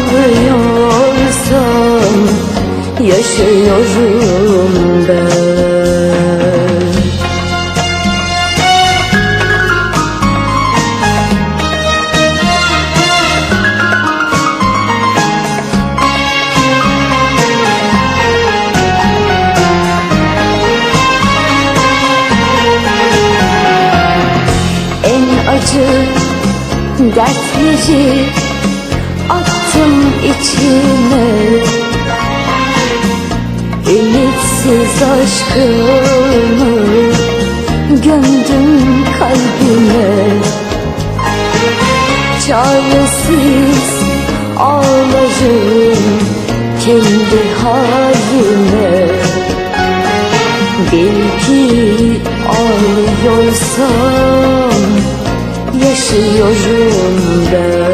ağlıyorsam yaşıyorum ben. En acı dertleri içine Ümitsiz aşkımı gömdüm kalbime. Çaresiz ağlarım kendi halime. Bil ki ağlıyorsam yaşıyorum ben.